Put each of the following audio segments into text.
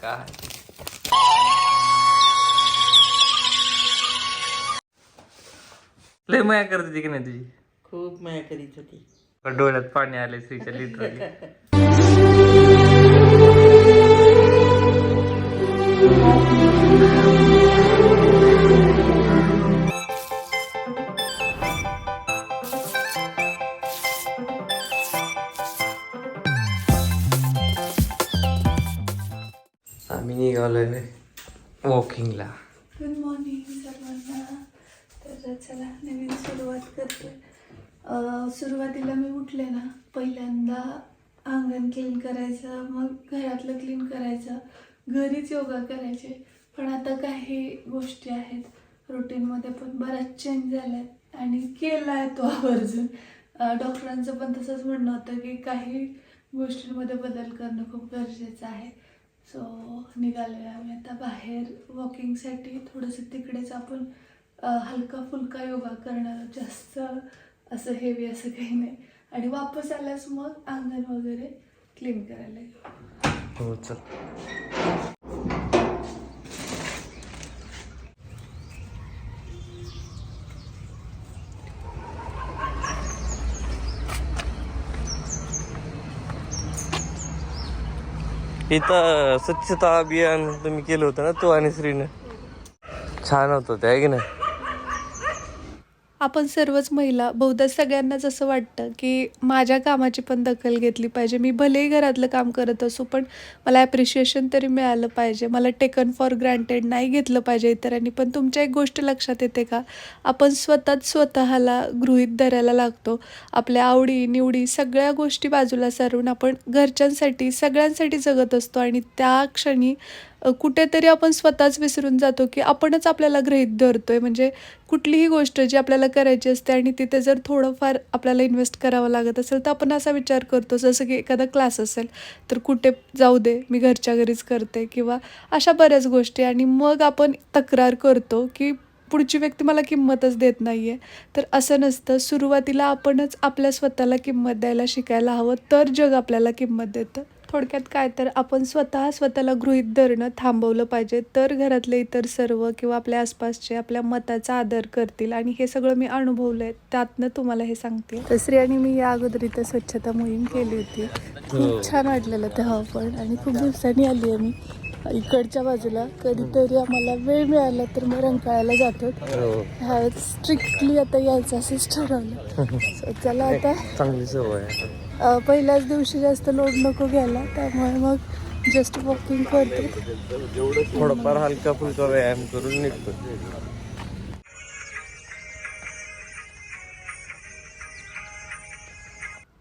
काय लय माया करत होती की नाही तुझी खूप माया करीत होती डोळ्यात पाणी आले श्रीच्या लिटरली निघालोय वॉकिंगला. गुड मॉर्निंग सर्वांना. तर चला नवीन सुरुवात करते. सुरुवातीला मी उठले ना पहिल्यांदा अंगण क्लीन करायचं मग घरातलं क्लीन करायचं घरीच योगा करायचे. पण आता काही गोष्टी आहेत. रुटीनमध्ये पण बराच चेंज झालाय आणि केला आहे तो आवर्जून. डॉक्टरांचं पण तसंच म्हणणं होतं की काही गोष्टींमध्ये बदल करणं खूप गरजेचं आहे. सो निघालोय आम्ही आता बाहेर वॉकिंगसाठी थोडंसं तिकडेच आपण हलका फुलका योगा करणार जास्त असं हेवी असं काही नाही. आणि वापस आल्यास मग अंगण वगैरे क्लीन करायला हो चल. इथं स्वच्छता अभियान तुम्ही केलं होतं ना तू आणि श्रीनं. छान होतं ते आहे की नाही? आपण सर्वच महिला बहुधा सगळ्यांनाच असं वाटतं की माझ्या कामाची पण दखल घेतली पाहिजे. मी भलेही घरातलं काम करत असू पण मला ॲप्रिशिएशन तरी मिळालं पाहिजे. मला टेकन फॉर ग्रँटेड नाही घेतलं पाहिजे इतरांनी. पण तुमच्या एक गोष्ट लक्षात येते का? आपण स्वतःच स्वतःला गृहित धरायला लागतो. आपल्या आवडी निवडी सगळ्या गोष्टी बाजूला सारून आपण घरच्यांसाठी सगळ्यांसाठी जगत असतो आणि त्या क्षणी कुठेतरी आपण स्वतःच विसरून जातो की आपणच आपल्याला गृहीत आहे म्हणजे कुठलीही गोष्ट जी आपल्याला करायची असते आणि तिथे जर थोडंफार आपल्याला इन्व्हेस्ट करावं लागत असेल तर आपण असा विचार करतो जसं की एखादा क्लास असेल तर कुठे जाऊ दे मी घरच्या घरीच करते किंवा अशा बऱ्याच गोष्टी. आणि मग आपण तक्रार करतो की पुढची व्यक्ती मला किंमतच देत नाही आहे तर असं नसतं. सुरुवातीला आपणच आपल्या स्वतःला किंमत द्यायला शिकायला हवं. तर जग आपल्याला किंमत देतं. थोडक्यात काय तर आपण स्वतः स्वतःला गृहीत धरणं थांबवलं पाहिजे. तर घरातले इतर सर्व किंवा आपल्या आसपासचे आपल्या मताचा आदर करतील. आणि हे सगळं मी अनुभवलं आहे त्यातनं तुम्हाला हे सांगते. तर आणि मी या अगोदर इथं स्वच्छता मोहीम केली होती. खूप छान वाटलेलं तेव्हा पण. आणि खूप दिवसांनी आली आहे मी. इकडच्या बाजूला कधीतरी आम्हाला वेळ मिळाला तर मग रंकाळ्याला जातो. ह्या स्ट्रिक्टली आता यायचं असंच ठरवलं. चला आता. चांगली सवय पहिल्याच दिवशी जास्त लोड नको घ्यायला त्यामुळे मग जस्ट वॉकिंग करते. थोडंफार हलका फुलका व्यायाम करून निघतो.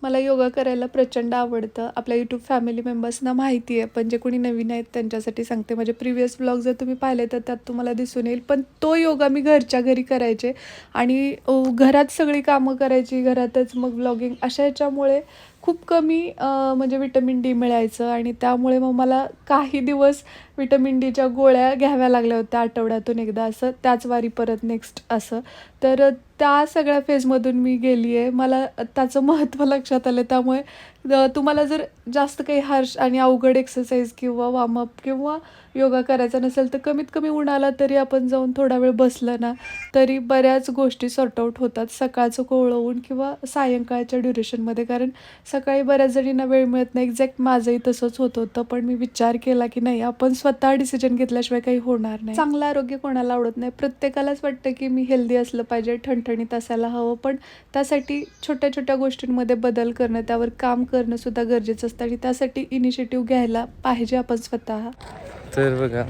मला योगा करायला प्रचंड आवडतं. आपल्या यूट्यूब फॅमिली मेंबर्सना माहिती आहे. पण जे कोणी नवीन आहेत त्यांच्यासाठी सांगते. माझे प्रिव्हियस ब्लॉग जर तुम्ही पाहिले तर त्यात तुम्हाला दिसून येईल. पण तो योगा मी घरच्या घरी करायचे. आणि घरात सगळी कामं करायची घरातच मग ब्लॉगिंग अशा याच्यामुळे खूप कमी म्हणजे विटॅमिन डी मिळायचं आणि त्यामुळे मग मला काही दिवस विटॅमिन डीच्या गोळ्या घ्याव्या लागल्या होत्या आठवड्यातून एकदा असं. त्याच वारी परत नेक्स्ट असं. तर त्या सगळ्या फेजमधून मी गेली आहे मला त्याचं महत्त्व लक्षात आलं त्यामुळे तुम्हाला जर जास्त काही हार्श आणि अवघड एक्सरसाइज किंवा वॉर्मअप किंवा योगा करायचा नसेल तर कमीत कमी उन्हाला तरी आपण जाऊन थोडा वेळ बसलं ना तरी बऱ्याच गोष्टी सॉर्ट आऊट होतात. सकाळचं कोवळवून किंवा सायंकाळच्या ड्युरेशनमध्ये कारण सकाळी बऱ्याच जणींना वेळ मिळत नाही. एक्झॅक्ट माझंही तसंच होत होतं पण मी विचार केला की नाही आपण स्वतः डिसिजन घेतल्याशिवाय काही होणार नाही. चांगलं आरोग्य कोणाला आवडत नाही. प्रत्येकालाच वाटतं की मी हेल्दी असलं पाहिजे ठणठणीत असायला हवं. पण त्यासाठी छोट्या छोट्या गोष्टींमध्ये बदल करणं त्यावर काम करणं सुद्धा गरजेचं असतं आणि त्यासाठी इनिशिएटिव्ह घ्यायला पाहिजे आपण स्वतः. तर बघा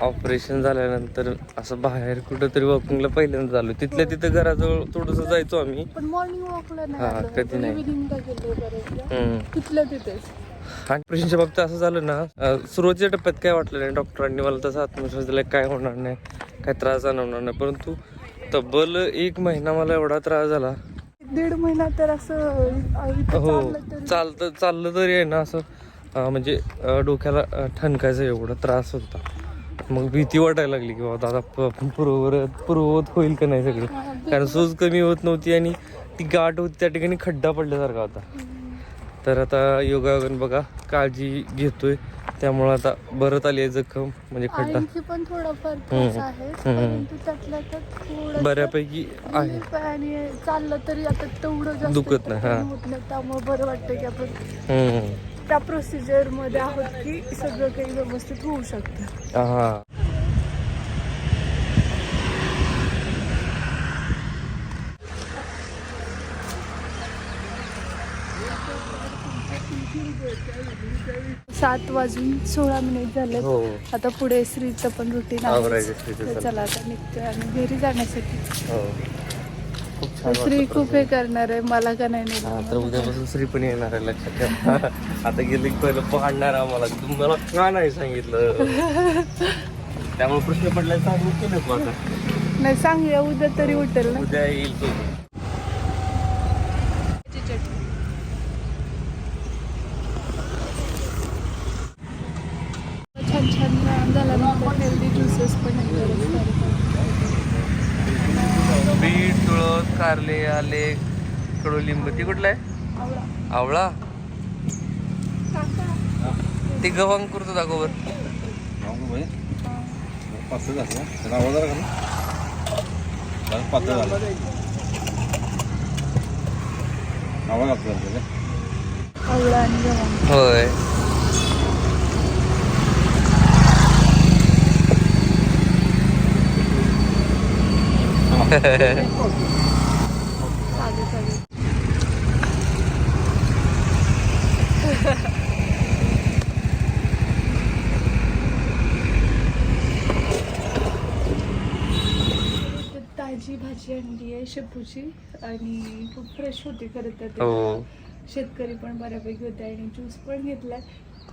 ऑपरेशन झाल्यानंतर असं बाहेर कुठंतरी वॉकिंगला पहिल्यांदा झालो तिथल्या तिथं घराजवळ थोडस जायचो आम्ही. पण मॉर्निंग वॉकला हा, नाही कधी नाही. हम्म. तिथलं तिथेच. आणि ऑपरेशनच्या बाबतीत असं झालं ना अं, सुरुवातीच्या टप्प्यात काय वाटलं नाही डॉक्टरांनी मला तसा आत्मविश्वास दिला काय होणार नाही काय त्रास जाणवणार नाही. परंतु तब्बल एक महिना मला एवढा त्रास झाला दीड महिना तर असं हो चालतं चाललं तरी आहे ना असं. म्हणजे डोक्याला ठणकायचं एवढा त्रास होता. मग भीती वाटायला लागली की बाबा आता प- आपण पूर्ववत होईल का नाही सगळं? कारण सूज कमी होत नव्हती आणि ती गाठ होती त्या ठिकाणी खड्डा पडल्यासारखा होता. तर आता योगा बघा काळजी घेतोय. त्यामुळं आता बरत आली आहे जखम म्हणजे खड्डा आणखी पण थोडाफार हम्म. आहे. परंतु त्यातल्या त्यात बऱ्यापैकी आहे आणि चाललं तरी आता तेवढं जास्त दुखत नाही, हा. pain होत नाही त्यामुळे बरं वाटतं की आपण हम्म. त्या प्रोसिजरमध्ये आहोत की सगळं काही व्यवस्थित होऊ शकतं हा सात वाजून सोळा मिनिट झाले हो. आता पुढे श्रीचं पण रुटीन आवरायचं श्रीचं आहे तर चालू. आता निघतोय आम्ही घरी जाण्यासाठी. हो. खूप छान श्री खूप हे करणार आहे मला का नाही हा, नेणार? तर उद्यापासून श्री पण येणार आहे लक्षात ठेवा. आता गेले की पहिलं पाडणार आम्हाला. तुम्हाला का नाही सांगितलं? त्यामुळे प्रश्न पडलाय सांगू की नको आता? नाही सांगूया. उद्या तरी उठेल ना. उद्या येईल तो. छान छान व्यायाम झाल्यानंतर हेल्दी ज्युसेस पण बीट तुळस कारले आले कडुलिंब. ती कुठलं आहे? आवळा. ते गव्हांग करतो दाखव बर. पाच झालं त्याला आवाज आला का ना पाच झालं आवाज आपला त्याचा आवळा आणि गव्हाण होय. ताजी भाजी आणली आहे शेपूची आणि खूप फ्रेश होती खरं तर. हो. शेतकरी पण बऱ्यापैकी होते आणि ज्यूस पण घेतलाय.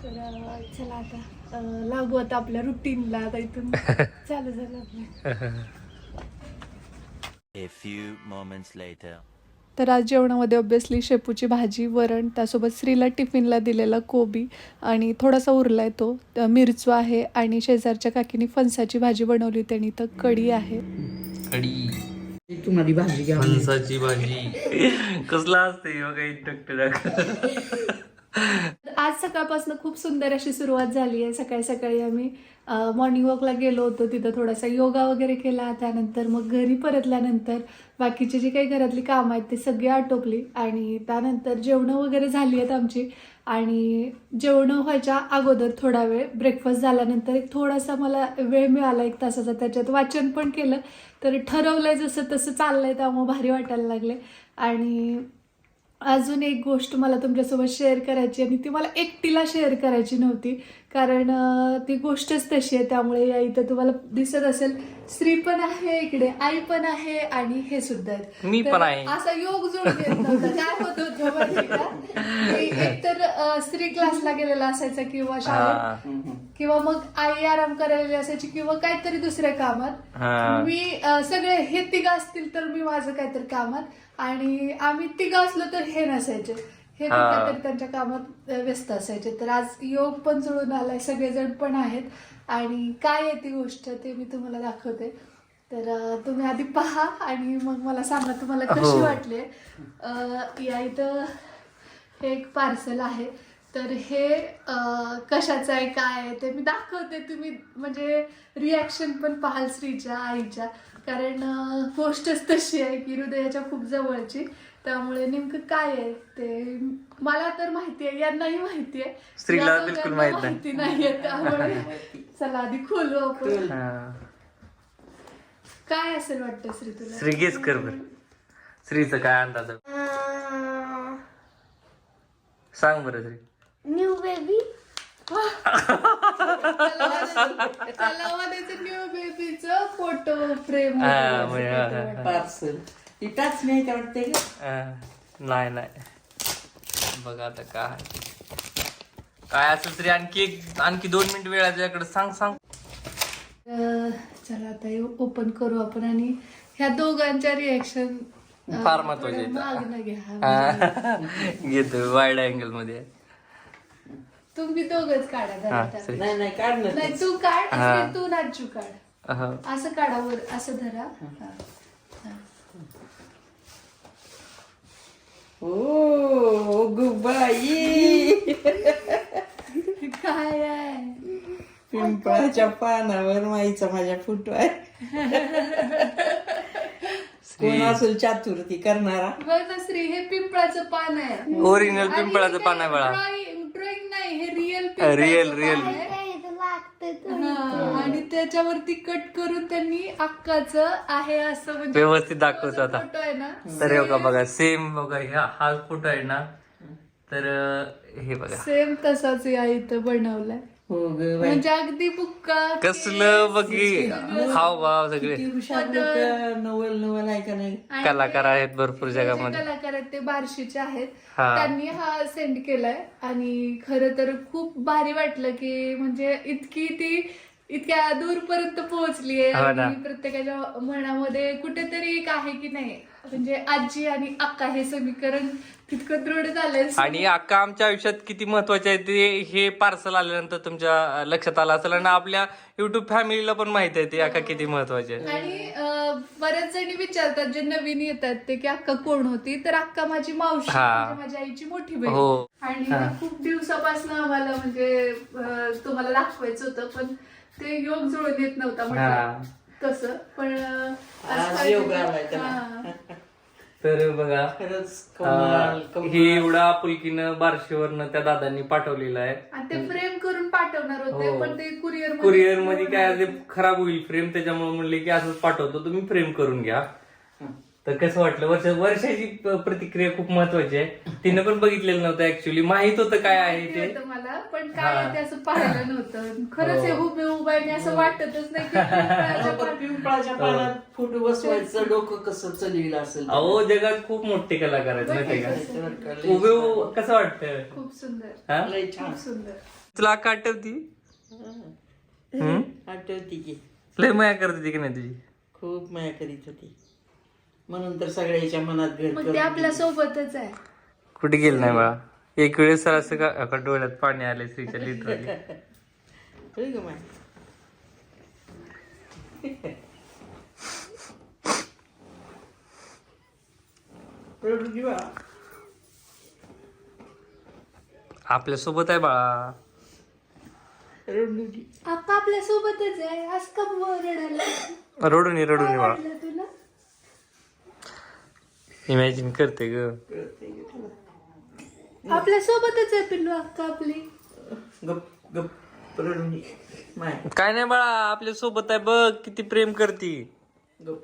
तर चला आता लागू आता आपल्या रुटीनला आता इथून चालू झालं आपलं. A few moments later. तर आज जेवणामध्ये ऑब्विसली शेपूची भाजी वरण त्यासोबत स्त्रीला टिफिनला दिलेला कोबी आणि थोडासा उरलाय तो. त- मिरचू आहे आणि शेजारच्या काकीने फणसाची भाजी बनवली त्यांनी तर कढी आहे. कडी तुम्हाला भाजी घ्या फणसाची भाजी. कसला असते बघा इंटक्ट आज सकाळपासून खूप सुंदर अशी सुरुवात झाली आहे. सकाळी सकाळी आम्ही मॉर्निंग वॉकला गेलो होतो. तिथं थोडासा योगा वगैरे केला. त्यानंतर मग घरी परतल्यानंतर बाकीची जी काही घरातली कामं आहेत ती सगळी आटोपली. आणि त्यानंतर जेवणं वगैरे झाली आहेत आमची. आणि जेवणं व्हायच्या अगोदर थोडा वेळ ब्रेकफास्ट झाल्यानंतर एक थोडासा मला वेळ मिळाला एक तासाचा. त्याच्यात वाचन पण केलं. तर ठरवलंय जसं तसं चाललंय त्यामुळं भारी वाटायला लागले. आणि अजून एक गोष्ट मला तुमच्यासोबत शेअर करायची आणि ती मला एकटीला शेअर करायची नव्हती. कारण ती गोष्टच तशी आहे त्यामुळे या इथं तुम्हाला दिसत असेल स्त्री पण आहे इकडे आई पण आहे आणि हे सुद्धा आहेत. मी पण आहे. असा योग काय होत होतं की? एकतर स्त्री क्लासला गेलेला असायचा किंवा शाळेत किंवा मग आई आराम करायला असायची किंवा काहीतरी दुसऱ्या कामात. हा. मी सगळे हे तिघ असतील तर मी माझं काहीतरी कामात आणि आम्ही तिघ असलो तर हे नसायचे. हे. काहीतरी त्यांच्या कामात व्यस्त असायचे. तर आज योग पण जुळून आलाय सगळेजण पण आहेत. आणि काय आहे ती गोष्ट ते मी तुम्हाला दाखवते. तर तुम्ही आधी पहा आणि मग मला सांगा तुम्हाला कशी हो. वाटली. या इथं हे एक पार्सल आहे. तर हे कशाचं आहे काय आहे ते मी दाखवते. तुम्ही म्हणजे रिॲक्शन पण पाहाल श्रीच्या आईच्या. कारण गोष्टच तशी आहे की हृदयाच्या खूप जवळची. त्यामुळे नेमकं काय आहे ते? मला तर माहिती आहे यांनाही माहिती आहे. स्त्रीला या बिलकुल दोघांना माहीत नाही. माहिती नाहीये त्यामुळे. चला आधी खोलू आपण. काय असेल वाटतं श्री तुला? श्री गेस कर बर. श्रीचं काय अंदाज आहे? सांग बरं श्री. न्यू बेबी न्यू बेबीचं फोटो फ्रेम हा, म्हणजे हा, हा, हा. पार्सल ती टाच नाही का? वाटते नाही नाही. बघा आता काय. काय असेल तरी आणखी एक आणखी दोन मिनिट वेळ आहे तुझ्याकडे. सांग सांग. चला आता ओपन करू आपण आणि ह्या दोघांच्या रिएक्शन फार महत्त्वाचे हा. घेतो वाईड अँगलमध्ये. तुम्ही दोघच काढा नाही नाही काढ नाही तू काढ तू नाचू काढ. असं काढा वर असं धरा. हा. ओ गुबाई काय आहे? पिंपळाच्या पानावर माईचा माझ्या फोटो आहे. कोण असेल चातुर्ती करणारा? बघ ना श्री हे पिंपळाचं पान आहे. ओरिजिनल पिंपळाचं पान आहे बाळा. ड्रॉइंग नाही हे रिअल रिअल रिअल आणि त्याच्यावरती कट करून त्यांनी अक्काचं आहे असं म्हणजे व्यवस्थित दाखवतो आता. फोटो आहे ना? तर हे बघा बघा सेम बघा ह्या हा फोटो आहे ना. तर अं, हे बघा. सेम तसाच या इथं बनवलाय. हो ग बाई. म्हणजे अगदी बुक्का कसलं बघी हाव भाव सगळे. किती हुशार लोक नवल नवल आहे का नाही? कलाकार आहेत भरपूर जे जगामध्ये. कलाकार आहेत ते बार्शीचे आहेत. हा. त्यांनी हा सेंड केलाय. आणि खरं तर खूप भारी वाटलं की म्हणजे इतकी ती इतक्या दूरपर्यंत पोहोचली आहे हो ना. आणि प्रत्येकाच्या मनामध्ये कुठेतरी एक आहे की नाही म्हणजे आजी आणि अक्का हे समीकरण तितकं दृढ झालंय आणि अक्का आमच्या आयुष्यात किती महत्त्वाचे आहे ते हे पार्सल आल्यानंतर तुमच्या लक्षात आलं असेल आणि आपल्या युट्यूब फॅमिलीला पण माहीत आहे ते अक्का किती महत्त्वाचे आहे आणि अं, बऱ्याच जणी विचारतात जे नवीन येतात ते की अक्का कोण होती तर अक्का माझी मावशी हा. म्हणजे माझ्या आईची मोठी बहीण हो. आणि खूप दिवसापासून आम्हाला म्हणजे अं, तुम्हाला दाखवायचं होतं पण ते योग जुळून येत नव्हता हा. म्हटलं तसं पण आज आज योग आलाय त्याला. हा. तर बघा खरंच अं, हे कमाल एवढं आपुलकीनं बारशेवरनं त्या दादांनी पाठवलेलं आहे आणि ते फ्रेम करून पाठवणार होते हो. पण ते कुरिअर कुरिअरमध्ये काय ते खराब होईल फ्रेम त्याच्यामुळे म्हणले की असंच पाठवतो तुम्ही फ्रेम करून घ्या तर कसं वाटलं? वर्ष वर्षाची प- प्रतिक्रिया खूप महत्वाची आहे. तिनं पण बघितलेलं नव्हतं ऍक्च्युली माहीत होतं काय आहे ते. होतं मला पण काय आहे ते असं पाहिलं नव्हतं. खरंच हे उभे उभे आणि असं वाटतच नाही की पिंपळाच्या पण पाठी- पिंपळाच्या पानात फोटो बसवायचं डोकं कसं चलविलं असेल अहो जगात खूप मोठे कलाकार आहेत माहितीये बरं का? उभे कसं वाटतं खूप सुंदर. हा? लय छान. खूप सुंदर. तुला अक्का आठवती? हम्म? आठवती की. लय माया करत होती की नाही तुझी? खूप माया करीत होती. म्हणून तर सगळ्याच्या मनात मग ते आपल्या सोबतच आहे. कुठे गेलं नाही बाळा? एक वेळेस सर असं का डोळ्यात पाणी आले श्रीच्या लिटरली होय ग माय रडू की बा. आपल्यासोबत आहे बाळा. रडू आपल्या सोबतच आहे. आज का रडायला? रडून ये, रडून ये बाळा. वाटलं तुला? इमॅजिन करते ग. कळतंय की तुला? आपल्या सोबतच आहे पिल्लू अक्का आपली. गप गप की. माय. काय नाही बाळा आपल्यासोबत आहे बघ किती प्रेम करती. गप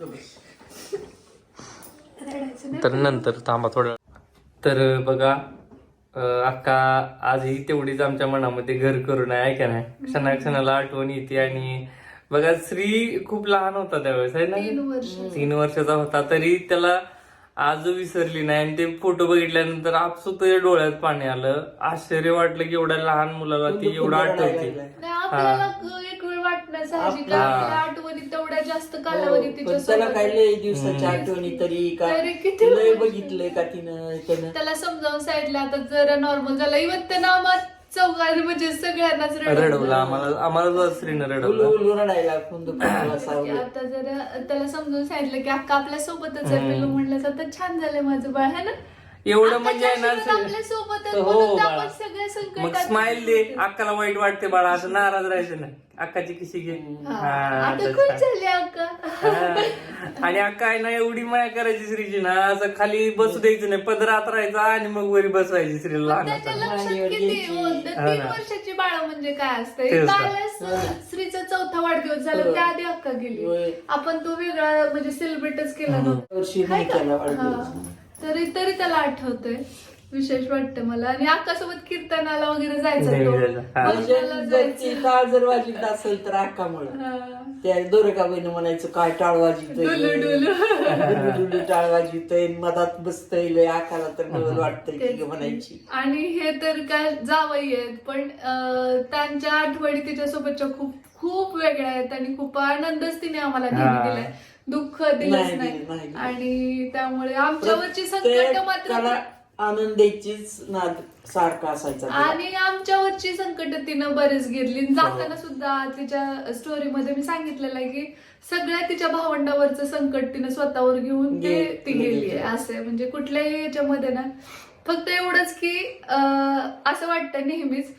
गप बस. रडायचं नाही तर नंतर थांबा थोडं. तर बघा अं, अक्का आजही तेवढीच आमच्या मनामध्ये घर करून आहे ऐका नाही? क्षणा क्षणाला आठवण येते आणि बघा श्री खूप लहान होता त्यावेळेस आहे तीन ना वर्ष तीन वर्षाचा होता तरी त्याला आज विसरली नाही. आणि ते फोटो बघितल्यानंतर आपसुक त्याच्या डोळ्यात पाणी आलं. आश्चर्य वाटलं की एवढ्या लहान मुलाला ती एवढं आठवते. नाही आपल्याला एक वेळ वाटणं साहजिक आहे. आपल्या आठवणी तेवढ्या जास्त कालावधी हो, पण तिच्या त्याला सोबत काय आहे. लय दिवसाच्या आठवणी तरी का? तरी किती लय? बघितलंय का तिनं त्यानं? त्याला समजावून सांगितलं आता जरा नॉर्मल झालं इव्हन त्यांना आम्हाला चौघांनी म्हणजे सगळ्यांनाच रडवलं. आम्हाला आम्हाला उलू रडवलं सावलं आता जरा त्याला समजावून सांगितलं की अक्का आपल्या सोबतच आहे पिल्लू म्हणलं तर छान झालंय माझं बाळ है ना एवढं म्हणजे आहे ना आशीर्वाद आपल्यासोबत हो, बाळा. सगळ्या मग संकटात स्माइल दे अक्काला वाईट वाटते बाळा असं नाराज राहायचं नाही अक्काची किशी घे हा, आता तसं. खुश झाली अक्का हा. आणि अक्का आहे ना एवढी माया करायची श्रीची ना असं खाली बसू द्यायचं नाही पदरात राहायचा आणि मग वरी बसवायची श्रीला लहान त्याच्या असताना. लक्षात किती हो, तीन वर्षाची बाळ म्हणजे काय असतं तेच ना. त्यावेळेस स्त्रीचा चौथा वाढदिवस झाला त्या आधी अक्का गेली. आपण तो वेगळा म्हणजे सेलिब्रेटच केला नव्हता वर्षी नाही केला वाढदिवस हा. तरी तरी त्याला आठवतंय विशेष वाटतं मला आणि अक्कासोबत कीर्तनाला वगैरे जायचं तो. हा. म्हणजे जर जायचं. ती टाळ जर वाजित असेल तर अक्कामुळं हा. त्या दोरकाबाईनं म्हणायचं काय टाळ वाजितोय डुलू डुलू. डुलू डुलू टाळ वाजितोय मधात बसतय लय आकाला तर नवल वाटतंय की म्हणायची आणि हे तर काय जावई आहेत पण त्यांच्या आठवणी तिच्यासोबतच्या खूप खूप वेगळ्या आहेत आणि खूप आनंदच तिने आम्हाला. दिलाय दुःख दिलंच नाही नाही दिलं, नाही. आणि त्यामुळे आमच्यावरची संकट मात्र आनंदाचीच नाद सारखा असायचा तिला. आणि आमच्यावरची संकट तिनं बरेच घेतली जाताना सुद्धा तिच्या स्टोरीमध्ये मी सांगितलेलं आहे की सगळ्या तिच्या भावंडावरचं संकट तिनं स्वतःवर घेऊन ते ती गेली आहे असं आहे. म्हणजे कुठल्याही याच्यामध्ये ना फक्त एवढंच की अं, असं वाटतं नेहमीच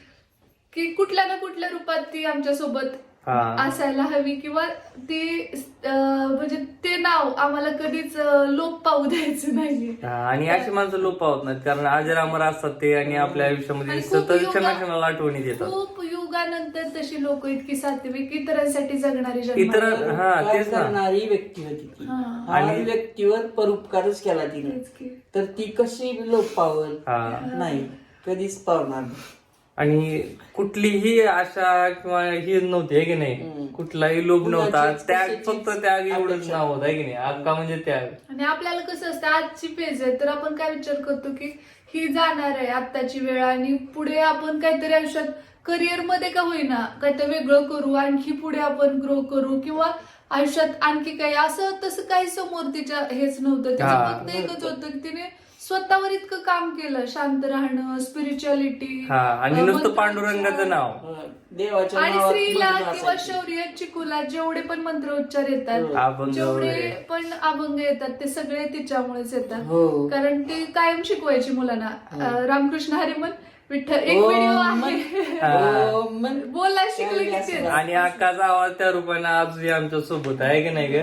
की कुठल्या ना कुठल्या रूपात ती आमच्यासोबत हा असायला हवी किंवा ती म्हणजे ते नाव आम्हाला कधीच लोप पाहू द्यायचं नाही हा, आणि अशी माणसं लोप पावत नाहीत कारण अजर अमर असतात ते आणि आपल्या आयुष्यामध्ये सतत क्षणाक्षणाला आठवणी येतात खूप युगानंतर तशी लोक इतकी सात्विक इतरांसाठी जगणारी इतर. हा तेच करणारी व्यक्ती होती हा. आणि व्यक्तीवर परोपकारच केला तिने. तर ती कशी लोक पावल नाही कधीच पावणार नाही. आणि कुठलीही आशा किंवा ही नव्हती आहे की नाही. कुठलाही लोभ नव्हता. त्याग फक्त त्याग एवढंच नाव होत आहे की नाही? अक्का म्हणजे त्याग. आणि आपल्याला कसं असतं आजची पेज आहे तर आपण काय विचार करतो की ही जाणार आहे आत्ताची वेळ आणि पुढे आपण काहीतरी आयुष्यात करिअरमध्ये का होईना काहीतरी वेगळं करू आणखी पुढे आपण ग्रो करू किंवा आयुष्यात आणखी काही असं तसं काही समोर तिच्या हेच नव्हतं. तिचं. फक्त एकच होतं की तिने स्वतःवर इतकं काम केलं शांत राहणं स्पिरिच्युअलिटी हा आणि नुसतं पांडुरंगाचं नाव. हं, देवाच्या आणि नावात स्त्रीला मंत्र किंवा असायचे. शौर्य चिकुला जेवढे पण मंत्रोच्चार येतात अभंग जेवढे वगैरे. पण अभंग येतात ते सगळे तिच्यामुळेच येतात. हो. कारण ती कायम शिकवायची मुलांना. अं, रामकृष्ण हरिमन विठ्ठल एक हो, व्हिडिओ मन- आहे. हो, मन- बोला शिकलं की त्यावेळी तेच. असं आणि अक्काचा आवाज त्या रूपाने आजही आमच्यासोबत आहे की नाही ग?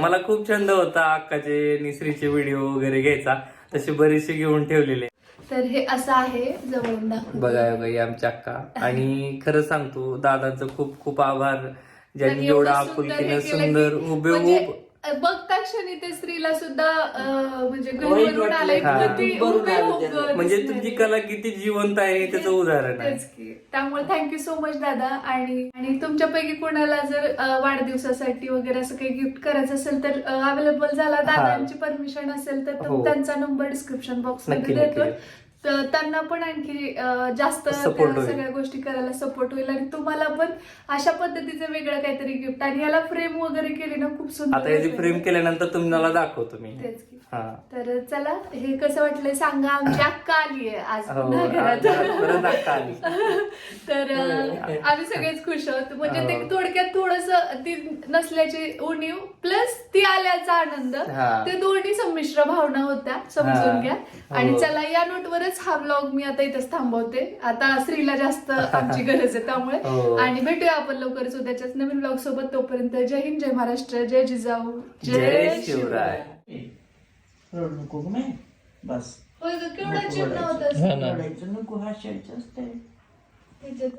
मला खूप छंद होता अक्काचे निसरीचे व्हिडिओ वगैरे घ्यायचा. तसे बरेचसे घेऊन ठेवलेले. तर हे असं आहे जवळून. बघा बाई आमच्या अक्का. आणि खरं सांगतो दादांचं खूप खूप आभार. ज्यांनी एवढं आपुलकीनं सुंदर हुबेहूब म्हणजे, अं, बघता क्षणी ते स्त्रीला सुद्धा अं, म्हणजे हा. ती भरून आलं हुबेहूब त्याला. म्हणजे. तुमची कला किती जिवंत आहे हे त्याचं उदाहरण आहे तेच की त्यामुळे थँक्यू सो मच दादा आणि आणि तुमच्यापैकी कोणाला जर अं, वाढदिवसासाठी वगैरे असं काही गिफ्ट करायचं असेल तर अवेलेबल झाला दादांची परमिशन असेल तर हो. त्यांचा नंबर डिस्क्रिप्शन बॉक्स नक्की, मध्ये नक्की. देतो तर त्यांना पण आणखी जास्त. सगळ्या गोष्टी करायला सपोर्ट होईल आणि तुम्हाला पण अशा पद्धतीचं वेगळं काहीतरी गिफ्ट आणि ह्याला फ्रेम वगैरे केली ना खूप सुंदर आता याची वाटलं. फ्रेम केल्यानंतर तुम्हाला दाखवतो मी. हा तर चला हे कसं वाटलंय सांगा आमची अक्का आली आहे आज हो तर अं, आम्ही सगळेच खुश आहोत म्हणजे ते हो. थोडक्यात थोडस ती नसल्याची उणीव प्लस ती आल्याचा आनंद हा. ते दोन्ही संमिश्र भावना होत्या समजून हा. घ्या आणि हो. चला या नोटवरच हा ब्लॉग मी आता इथेच थांबवते. आता स्त्रीला जास्त आमची गरज आहे त्यामुळे. हो. आणि भेटूया आपण लवकरच उद्याच्याच नवीन ब्लॉग सोबत. तोपर्यंत जय हिंद जय महाराष्ट्र जय जिजाऊ जय शिवराय. बस. होय ग, केवढा चिमणा होता हा ना. रडायचं नको हसायचं असतंय. त्याच्यात